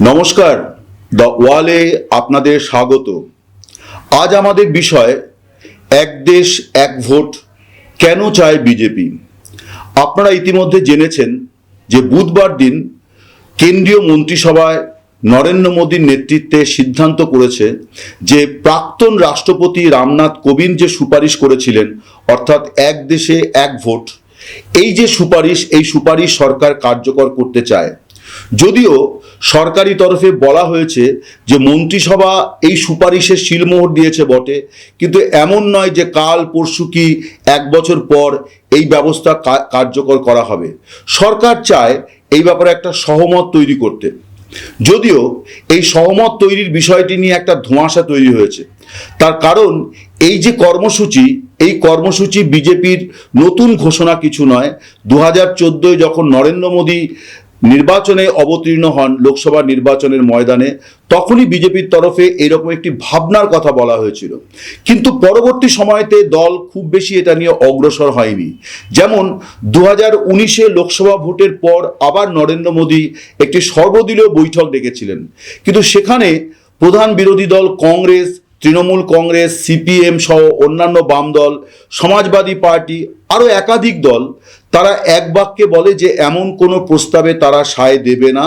নমস্কার দ্য ওয়ালে আপনাদের স্বাগত। আজ আমাদের বিষয়, এক দেশ, এক ভোট, কেন চায় বিজেপি? আপনারা ইতিমধ্যে জেনেছেন যে বুধবার দিন কেন্দ্রীয় মন্ত্রিসভায় নরেন্দ্র মোদীর নেতৃত্বে সিদ্ধান্ত করেছে যে প্রাক্তন রাষ্ট্রপতি রামনাথ কোবিন্দ যে সুপারিশ করেছিলেন, অর্থাৎ এক দেশে এক ভোট, এই যে সুপারিশ, এই সুপারিশ সরকার কার্যকর করতে চায় যদিও সরকারি তরফে বলা হয়েছে যে মন্ত্রিসভা এই সুপারিশের শিলমোহর দিয়েছে বটে, কিন্তু এমন নয় যে কাল পরশু কি এক বছর পর এই ব্যবস্থা কার্যকর করা হবে। সরকার চায় এই ব্যাপারে একটা সহমত তৈরি করতে। যদিও এই সহমত তৈরির বিষয়টি নিয়ে একটা ধোঁয়াশা তৈরি হয়েছে। তার কারণ এই যে কর্মসূচি, এই কর্মসূচি বিজেপির নতুন ঘোষণা কিছু নয়। দু হাজার যখন নরেন্দ্র মোদী নির্বাচনে অবতীর্ণ হন লোকসভা নির্বাচনের ময়দানে, তখনই বিজেপির তরফে এরকম একটি ভাবনার কথা বলা হয়েছিল। কিন্তু পরবর্তী সময়তে দল খুব বেশি এটা নিয়ে অগ্রসর হয়নি। যেমন দু হাজার উনিশে লোকসভা ভোটের পর আবার নরেন্দ্র মোদী একটি সর্বদলীয় বৈঠক ডেকেছিলেন। কিন্তু সেখানে প্রধান বিরোধী দল কংগ্রেস তৃণমূল কংগ্রেস, সিপিএম সহ অন্যান্য বাম দল, সমাজবাদী পার্টি আরও একাধিক দল, তারা এক বাক্যে বলে যে এমন কোনো প্রস্তাবে তারা সায় দেবে না।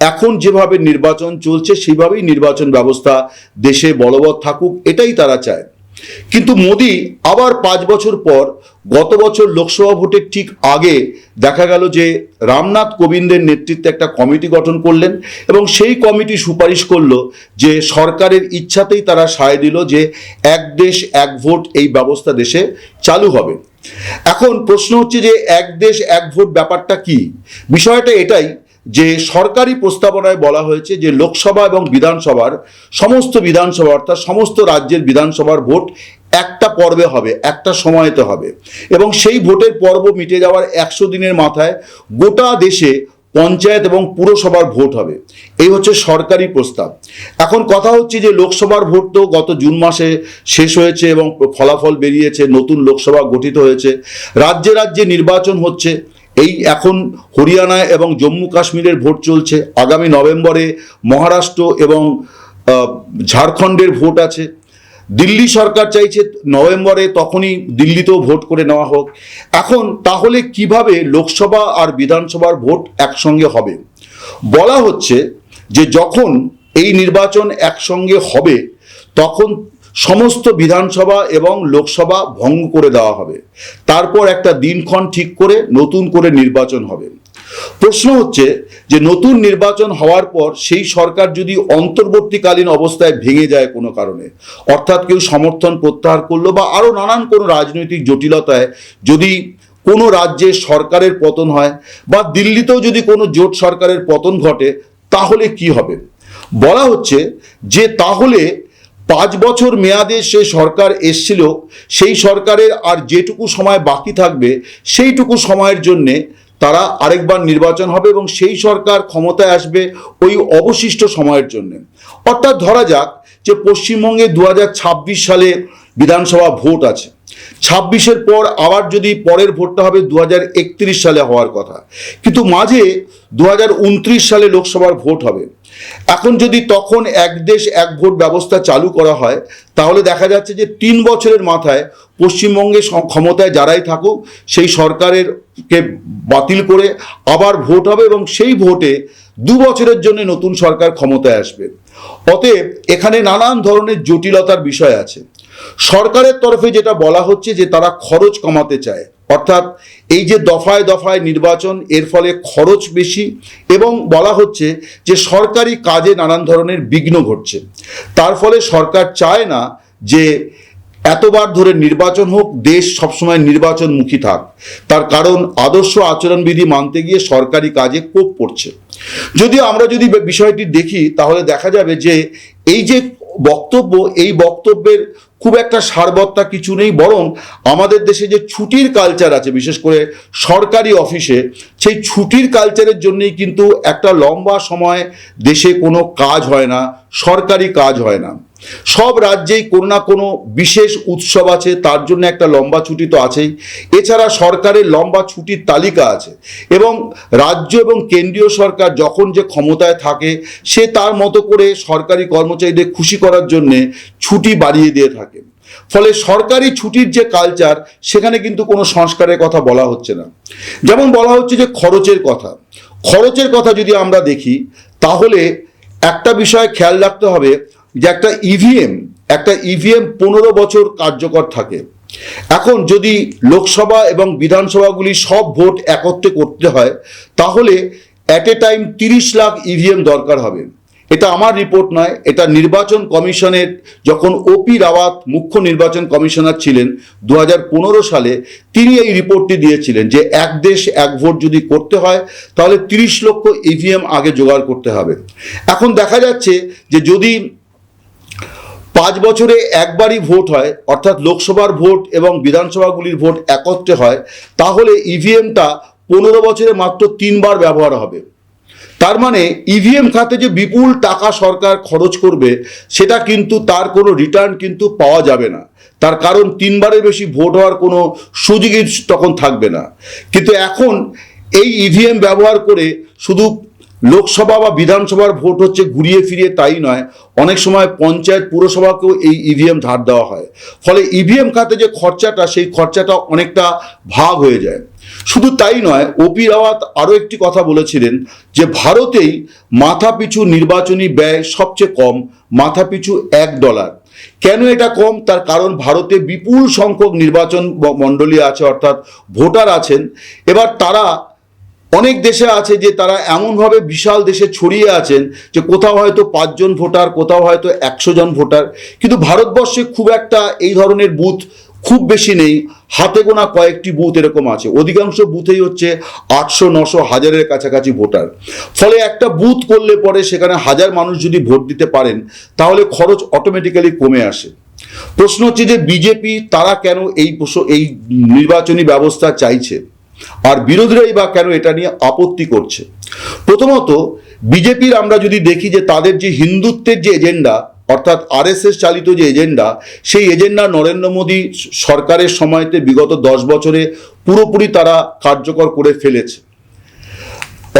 এখন যেভাবে নির্বাচন চলছে, সেভাবেই নির্বাচন ব্যবস্থা দেশে বলবৎ থাকুক, এটাই তারা চায়। কিন্তু মোদি আবার পাঁচ বছর পর গত বছর লোকসভা ভোটের ঠিক আগে দেখা গেল যে রামনাথ কোবিন্দের নেতৃত্বে একটা কমিটি গঠন করলেন এবং সেই কমিটি সুপারিশ করল যে সরকারের ইচ্ছাতেই তারা সায় দিল যে এক দেশ, এক ভোট এই ব্যবস্থা দেশে চালু হবে। এখন প্রশ্ন হচ্ছে যে এক দেশ, এক ভোট ব্যাপারটা কি? বিষয়টা এটাই যে সরকারি প্রস্তাবনায় বলা হয়েছে যে লোকসভা এবং বিধানসভার সমস্ত বিধানসভা অর্থাৎ সমস্ত রাজ্যের বিধানসভার ভোট একটা পর্বে হবে, একটা সময়তে হবে। এবং সেই ভোটের পর্ব মিটে যাওয়ার একশো দিনের মাথায় গোটা দেশে পঞ্চায়েত এবং পুরসভার ভোট হবে। এই হচ্ছে সরকারি প্রস্তাব। এখন কথা হচ্ছে যে লোকসভার ভোট তো গত জুন মাসে শেষ হয়েছে এবং ফলাফল বেরিয়েছে, নতুন লোকসভা গঠিত হয়েছে। রাজ্যে রাজ্যে নির্বাচন হচ্ছে। এই এখন হরিয়ানায় এবং জম্মু কাশ্মীরের ভোট চলছে। আগামী নভেম্বরে মহারাষ্ট্র এবং ঝাড়খণ্ডের ভোট আছে। দিল্লি সরকার চাইছে নভেম্বরে তখনই দিল্লিতেও ভোট করে নেওয়া হোক। এখন তাহলে কীভাবে লোকসভা আর বিধানসভার ভোট একসঙ্গে হবে? বলা হচ্ছে যে যখন এই নির্বাচন একসঙ্গে হবে, তখন সমস্ত বিধানসভা এবং লোকসভা ভঙ্গ করে দেওয়া হবে। তারপর একটা দিনক্ষণ ঠিক করে নতুন করে নির্বাচন হবে। প্রশ্ন হচ্ছে যে, নতুন নির্বাচন হওয়ার পর সেই সরকার যদি অন্তর্বর্তীকালীন অবস্থায় ভেঙে যায় কোনো কারণে, অর্থাৎ কেউ সমর্থন প্রত্যাহার করল বা আরও নানান কোনো রাজনৈতিক জটিলতায় যদি কোনো রাজ্যে সরকারের পতন হয় বা দিল্লিতেও যদি কোনো জোট সরকারের পতন ঘটে, তাহলে কি হবে? বলা হচ্ছে যে, তাহলে পাঁচ বছর মেয়াদে সে সরকার এসছিল, সেই সরকারের আর যেটুকু সময় বাকি থাকবে, সেইটুকু সময়ের জন্যে তারা আরেকবার নির্বাচন হবে এবং সেই সরকার ক্ষমতায় আসবে ওই অবশিষ্ট সময়ের জন্য। অর্থাৎ ধরা যাক যে পশ্চিমবঙ্গে দু হাজার ছাব্বিশ সালে বিধানসভা ভোট আছে। ছাব্বিশের পর আবার যদি পরের ভোটটা হবে দু হাজার একত্রিশ সালে হওয়ার কথা। কিন্তু মাঝে দু হাজার উনত্রিশ সালে লোকসভার ভোট হবে। এখন যদি তখন এক দেশ, এক ভোট ব্যবস্থা চালু করা হয়, তাহলে দেখা যাচ্ছে যে তিন বছরের মাথায় পশ্চিমবঙ্গে ক্ষমতায় যারাই থাকুক, সেই সরকারের কে বাতিল করে আবার ভোট হবে এবং সেই ভোটে দু বছরের জন্য নতুন সরকার ক্ষমতায় আসবে। অতএব এখানে নানান ধরনের জটিলতার বিষয় আছে। সরকারের তরফে যেটা বলা হচ্ছে যে তারা খরচ কমাতে চায়। অর্থাৎ এই যে দফায় দফায় নির্বাচন, এর ফলে খরচ বেশি এবং বলা হচ্ছে যে সরকারি কাজে নানান ধরনের বিঘ্ন ঘটছে। তার ফলে সরকার চায় না যে এতবার ধরে নির্বাচন হোক, দেশ সবসময় নির্বাচনমুখী থাক। তার কারণ আদর্শ আচরণবিধি মানতে গিয়ে সরকারি কাজে কোপ পড়ছে। যদিও আমরা যদি বিষয়টি দেখি, তাহলে দেখা যাবে যে এই যে বক্তব্য, এই বক্তব্যের খুব একটা সারবত্তা কিছু নেই, বরং আমাদের দেশে যে ছুটির কালচার আছে, বিশেষ করে সরকারি অফিসে সেই ছুটির কালচারের জন্যই কিন্তু একটা লম্বা সময় দেশে কোনো কাজ হয় না, সরকারি কাজ হয় না। সব রাজ্যেই কোনো না কোনো বিশেষ উৎসব আছে, তার জন্য একটা লম্বা ছুটি তো আছেই। এছাড়া সরকারের লম্বা ছুটির তালিকা আছে এবং রাজ্য এবং কেন্দ্রীয় সরকার যখন যে ক্ষমতায় থাকে, সে তার মতো করে সরকারি কর্মচারীদের খুশি করার জন্যে ছুটি বাড়িয়ে দিয়ে থাকে। ফলে সরকারি ছুটির যে কালচার সেখানে কিন্তু কোনো সংস্কারের কথা বলা হচ্ছে না। যেমন বলা হচ্ছে যে খরচের কথা। খরচের কথা যদি আমরা দেখি, তাহলে একটা বিষয় খেয়াল রাখতে হবে যে একটা ইভিএম একটা ইভিএম পনেরো বছর কার্যকর থাকে। এখন যদি লোকসভা এবং বিধানসভাগুলি সব ভোট একত্রে করতে হয়, তাহলে অ্যাট এ টাইম তিরিশ লাখ ইভিএম দরকার হবে। এটা আমার রিপোর্ট নয়, এটা নির্বাচন কমিশনের, যখন ওপি রাওয়াত, মুখ্য নির্বাচন কমিশনার ছিলেন দু হাজার পনেরো সালে, তিনি এই রিপোর্টটি দিয়েছিলেন যে এক দেশ এক ভোট যদি করতে হয়, তাহলে তিরিশ লক্ষ ইভিএম আগে জোগাড় করতে হবে। এখন দেখা যাচ্ছে যে যদি পাঁচ বছরে একবারই ভোট হয়, অর্থাৎ লোকসভার ভোট এবং বিধানসভাগুলির ভোট একত্রে হয়, তাহলে ইভিএমটা পনেরো বছরে মাত্র তিনবার ব্যবহার হবে। তার মানে ইভিএম খাতে যে বিপুল টাকা সরকার খরচ করবে, সেটা কিন্তু তার কোনো রিটার্ন কিন্তু পাওয়া যাবে না। তার কারণ তিনবারের বেশি ভোট হওয়ার কোনো সুযোগই তখন থাকবে না। কিন্তু এখন এই ইভিএম ব্যবহার করে শুধু লোকসভা বা বিধানসভার ভোট হচ্ছে ঘুরিয়ে ফিরিয়ে তাই নয়। অনেক সময় পঞ্চায়েত পুরসভাকেও এই ইভিএম ধার দেওয়া হয়। ফলে ইভিএম খাতে যে খরচাটা, সেই খরচাটা অনেকটা ভাগ হয়ে যায়। শুধু তাই নয় ওপি রাওয়াত আরও একটি কথা বলেছিলেন যে ভারতেই মাথাপিছু নির্বাচনী ব্যয় সবচেয়ে কম, মাথাপিছু এক ডলার। কেন এটা কম? তার কারণ ভারতে বিপুল সংখ্যক নির্বাচন মণ্ডলী আছে, অর্থাৎ ভোটার আছেন। এবার তারা অনেক দেশে আছে যে তারা এমনভাবে বিশাল দেশে ছড়িয়ে আছেন যে কোথাও হয়তো পাঁচজন ভোটার, কোথাও হয়তো একশো জন ভোটার। কিন্তু ভারতবর্ষে খুব একটা এই ধরনের বুথ খুব বেশি নেই। হাতে গোনা কয়েকটি বুথ এরকম আছে। অধিকাংশ বুথেই হচ্ছে আটশো, নশো, হাজারের কাছাকাছি ভোটার। ফলে একটা বুথ করলে পরে সেখানে হাজার মানুষ যদি ভোট দিতে পারেন, তাহলে খরচ অটোমেটিক্যালি কমে আসে। প্রশ্ন হচ্ছে যে বিজেপি তারা কেন এই এই নির্বাচনী ব্যবস্থা চাইছে? আর বিরোধীরাই বা কেন এটা নিয়ে আপত্তি করছে? প্রথমত, বিজেপির আমরা যদি দেখি যে তাদের যে হিন্দুত্বের যে এজেন্ডা, অর্থাৎ আরএসএস চালিত যে এজেন্ডা, সেই এজেন্ডা নরেন্দ্র মোদী সরকারের সময়তে বিগত দশ বছরে পুরোপুরি তারা কার্যকর করে ফেলেছে।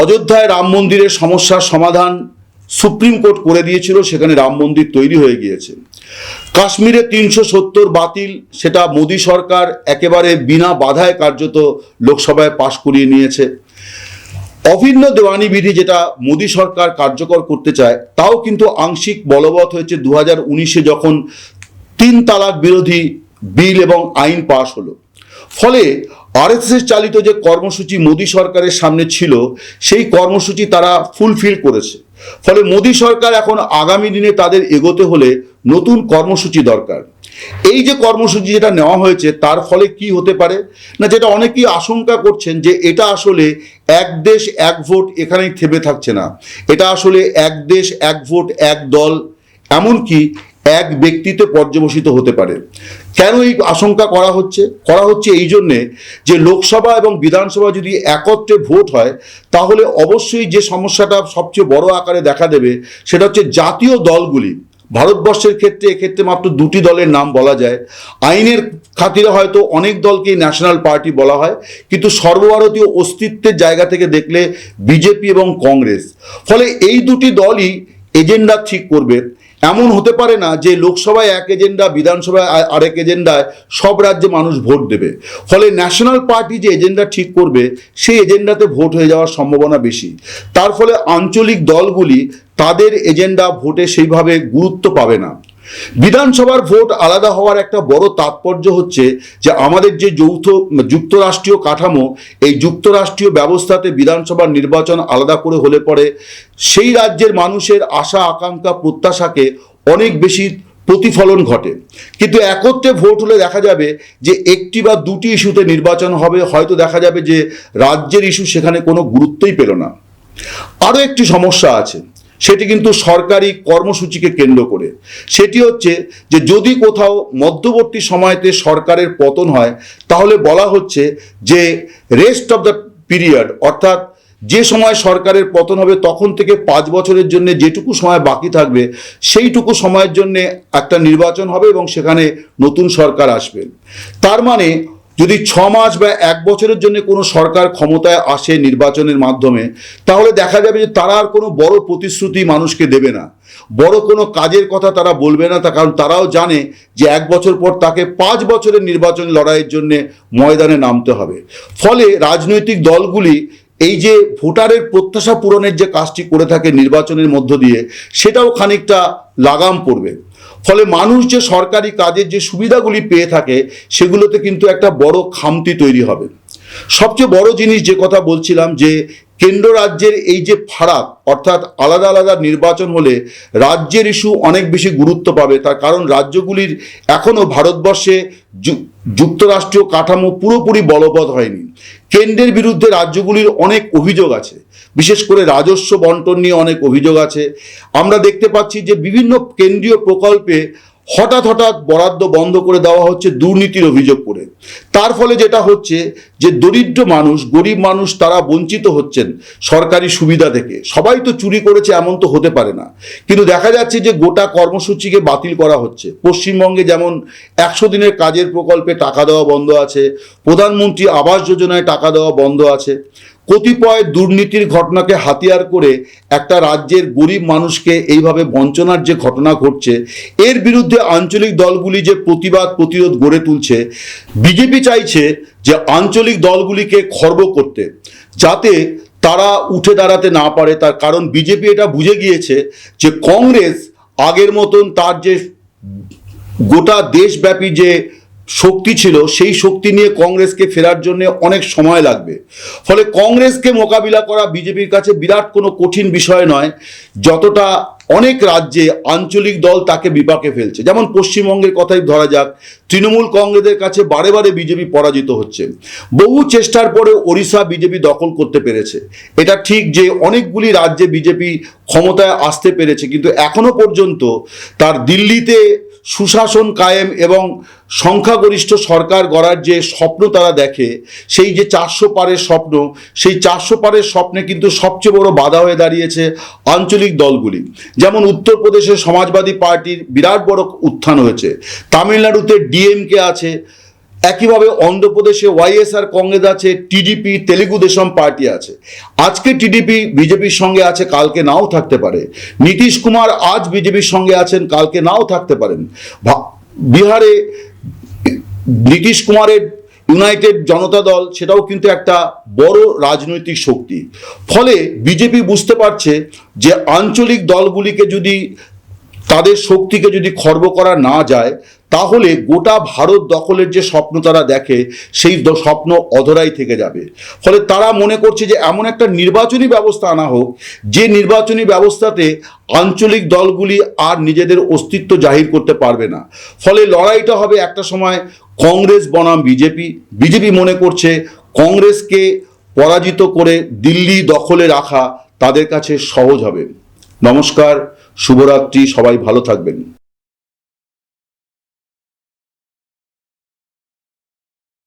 অযোধ্যায় রাম মন্দিরের সমস্যার সমাধান সুপ্রিম কোর্ট করে দিয়েছিল, সেখানে রাম মন্দির তৈরি হয়ে গিয়েছে। কাশ্মীরে তিনশো সত্তর বাতিল, সেটা মোদী সরকার একেবারে বিনা বাধায় কার্যত লোকসভায় পাশ করিয়ে নিয়েছে। অভিন্ন দেওয়ানি বিধি যেটা মোদী সরকার কার্যকর করতে চায়, তাও কিন্তু আংশিক বলবৎ হয়েছে। দু হাজার উনিশে যখন তিন তালাক বিরোধী বিল এবং আইন পাশ হলো, ফলে আরএসএস চালিত যে কর্মসূচি মোদী সরকারের সামনে ছিল, সেই কর্মসূচি তারা ফুলফিল করেছে। ফলে মোদী সরকার এখন আগামী দিনে তাদের এগোতে হলে নতুন কর্মসূচি দরকার। এই যে কর্মসূচি যেটা নেওয়া হয়েছে, তার ফলে কি হতে পারে? না, যেটা অনেকেই আশঙ্কা করছেন যে এটা আসলে এক দেশ, এক ভোট এখানেই থেমে থাকছে না। এটা আসলে এক দেশ, এক ভোট, এক দল, এমনকি এক ব্যক্তিতে পর্যবসিত হতে পারে। কেন এই আশঙ্কা করা হচ্ছে? করা হচ্ছে এই জন্যে যে লোকসভা এবং বিধানসভা যদি একত্রে ভোট হয়, তাহলে অবশ্যই যে সমস্যাটা সবচেয়ে বড় আকারে দেখা দেবে, সেটা হচ্ছে জাতীয় দলগুলি। ভারতবর্ষের ক্ষেত্রে এক্ষেত্রে মাত্র দুটি দলের নাম বলা যায়। আইনের খাতিরে হয়তো অনেক দলকেই ন্যাশনাল পার্টি বলা হয়, কিন্তু সর্বভারতীয় অস্তিত্বের জায়গা থেকে দেখলে বিজেপি এবং কংগ্রেস। ফলে এই দুটি দলই এজেন্ডা ঠিক করবে। এমন হতে পারে না যে লোকসভায় এক এজেন্ডা, বিধানসভায় আরেক এজেন্ডায় সব রাজ্যে মানুষ ভোট দেবে। ফলে ন্যাশনাল পার্টি যে এজেন্ডা ঠিক করবে, সেই এজেন্ডাতে ভোট হয়ে যাওয়ার সম্ভাবনা বেশি। তার ফলে আঞ্চলিক দলগুলি তাদের এজেন্ডা ভোটে সেইভাবে গুরুত্ব পাবে না। বিধানসভার ভোট আলাদা হওয়ার একটা বড় তাৎপর্য হচ্ছে যে আমাদের যে যৌথ, যুক্তরাষ্ট্রীয় কাঠামো, এই যুক্তরাষ্ট্রীয় ব্যবস্থাতে বিধানসভার নির্বাচন আলাদা করে হলে পরে সেই রাজ্যের মানুষের আশা, আকাঙ্ক্ষা, প্রত্যাশাকে অনেক বেশি প্রতিফলন ঘটে। কিন্তু একত্রে ভোট হলে দেখা যাবে যে একটি বা দুটি ইস্যুতে নির্বাচন হবে, হয়তো দেখা যাবে যে রাজ্যের ইস্যু সেখানে কোনো গুরুত্বই পেল না। আরও একটি সমস্যা আছে। সেটি কিন্তু সরকারি কর্মসূচিকে কেন্দ্র করে। সেটি হচ্ছে যে যদি কোথাও মধ্যবর্তী সময়তে সরকারের পতন হয়, তাহলে বলা হচ্ছে যে রেস্ট অফ দ্য পিরিয়ড অর্থাৎ যে সময় সরকারের পতন হবে, তখন থেকে পাঁচ বছরের জন্য যেটুকু সময় বাকি থাকবে, সেইটুকু সময়ের জন্য একটা নির্বাচন হবে এবং সেখানে নতুন সরকার আসবে। তার মানে যদি ছ মাস বা এক বছরের জন্য কোনো সরকার ক্ষমতায় আসে নির্বাচনের মাধ্যমে, তাহলে দেখা যাবে যে তারা আর কোনো বড় প্রতিশ্রুতি মানুষকে দেবে না। বড় কোনো কাজের কথা তারা বলবে না, তা কারণ তারাও জানে যে এক বছর পর তাকে পাঁচ বছরের নির্বাচন লড়াইয়ের জন্য ময়দানে নামতে হবে। ফলে রাজনৈতিক দলগুলি এই যে ভোটারের প্রত্যাশা পূরণের যে কাজটি করে থাকে নির্বাচনের মধ্য দিয়ে, সেটাও খানিকটা লাগাম পড়বে। ফলে মানুষ যে সরকারি কাজের যে সুবিধাগুলি পেয়ে থাকে, সেগুলোতে কিন্তু একটা বড় খামতি তৈরি হবে। সবচেয়ে বড় জিনিস যে কথা বলছিলাম যে কেন্দ্র রাজ্যের এই যে ফারাক, অর্থাৎ আলাদা আলাদা নির্বাচন হলে রাজ্যের ইস্যু অনেক বেশি গুরুত্ব পাবে। তার কারণ রাজ্যগুলির এখনও ভারতবর্ষে যুক্তরাষ্ট্রীয় কাঠামো পুরোপুরি বলবৎ হয়নি। কেন্দ্রের বিরুদ্ধে রাজ্যগুলির অনেক অভিযোগ আছে। বিশেষ করে রাজস্ব বন্টন নিয়ে অনেক অভিযোগ আছে। আমরা দেখতে পাচ্ছি যে বিভিন্ন কেন্দ্রীয় প্রকল্পে হঠাৎ হঠাৎ বরাদ্দ বন্ধ করে দেওয়া হচ্ছে দুর্নীতির অভিযোগ করে। তার ফলে যেটা হচ্ছে যে দরিদ্র মানুষ, গরিব মানুষ তারা বঞ্চিত হচ্ছেন সরকারি সুবিধা থেকে। সবাই তো চুরি করেছে, এমন তো হতে পারে না। কিন্তু দেখা যাচ্ছে যে গোটা কর্মসূচিকে বাতিল করা হচ্ছে। পশ্চিমবঙ্গে যেমন একশো দিনের কাজের প্রকল্পে টাকা দেওয়া বন্ধ আছে, প্রধানমন্ত্রী আবাস যোজনায় টাকা দেওয়া বন্ধ আছে। কতিপয় দুর্নীতির ঘটনাকে হাতিয়ার করে একটা রাজ্যের গরিব মানুষকে এইভাবে বঞ্চনার যে ঘটনা ঘটছে, এর বিরুদ্ধে আঞ্চলিক দলগুলি যে প্রতিবাদ প্রতিরোধ গড়ে তুলছে, বিজেপি চাইছে যে আঞ্চলিক দলগুলিকে খর্ব করতে, যাতে তারা উঠে দাঁড়াতে না পারে। তার কারণ বিজেপি এটা বুঝে গিয়েছে যে কংগ্রেস আগের মতন তার যে গোটা দেশব্যাপী যে শক্তি ছিল, সেই শক্তি নিয়ে কংগ্রেসকে ফেরার জন্য অনেক সময় লাগবে। ফলে কংগ্রেসকে মোকাবিলা করা বিজেপির কাছে বিরাট কোনো কঠিন বিষয় নয়, যতটা অনেক রাজ্যে আঞ্চলিক দল তাকে বিপাকে ফেলছে। যেমন পশ্চিমবঙ্গের কথাই ধরা যাক, তৃণমূল কংগ্রেসের কাছে বারে বারে বিজেপি পরাজিত হচ্ছে। বহু চেষ্টার পরে ওড়িশা বিজেপি দখল করতে পেরেছে। এটা ঠিক যে অনেকগুলি রাজ্যে বিজেপি ক্ষমতায় আসতে পেরেছে, কিন্তু এখনও পর্যন্ত তার দিল্লিতে সুশাসন কায়েম এবং সংখ্যাগরিষ্ঠ সরকার গড়ার যে স্বপ্ন তারা দেখে, সেই যে চারশো পারের স্বপ্ন, সেই চারশো পারের স্বপ্নে কিন্তু সবচেয়ে বড় বাধা হয়ে দাঁড়িয়েছে আঞ্চলিক দলগুলি। যেমন উত্তরপ্রদেশে সমাজবাদী পার্টির বিরাট বড় উত্থান হয়েছে, তামিলনাড়ুতে ডিএমকে আছে একইভাবে অন্ধ্রপ্রদেশে ওয়াইএসআর কংগ্রেস আছে টিডিপি তেলেগু দেশম পার্টি আছে। আজকে টিডিপি বিজেপির সঙ্গে আছে, কালকে নাও থাকতে পারে। নীতিশ কুমার আজ বিজেপির সঙ্গে আছেন, কালকে নাও থাকতে পারেন। বিহারে নীতিশ কুমারের ইউনাইটেড জনতা দল, সেটাও কিন্তু একটা বড় রাজনৈতিক শক্তি। ফলে বিজেপি বুঝতে পারছে যে আঞ্চলিক দলগুলিকে যদি, তাদের শক্তিকে যদি খর্ব করা না যায় তাহলে গোটা ভারত দখলের যে স্বপ্ন তারা দেখে, সেই স্বপ্ন অধরাই থেকে যাবে। ফলে তারা মনে করছে যে এমন একটা নির্বাচনী ব্যবস্থা আনা হোক, যে নির্বাচনী ব্যবস্থাতে আঞ্চলিক দলগুলি আর নিজেদের অস্তিত্ব জাহির করতে পারবে না। ফলে লড়াইটা হবে একটা সময় কংগ্রেস বনাম বিজেপি। বিজেপি মনে করছে কংগ্রেসকে পরাজিত করে দিল্লি দখলে রাখা তাদের কাছে সহজ হবে। নমস্কার, শুভরাত্রি, সবাই ভালো থাকবেন।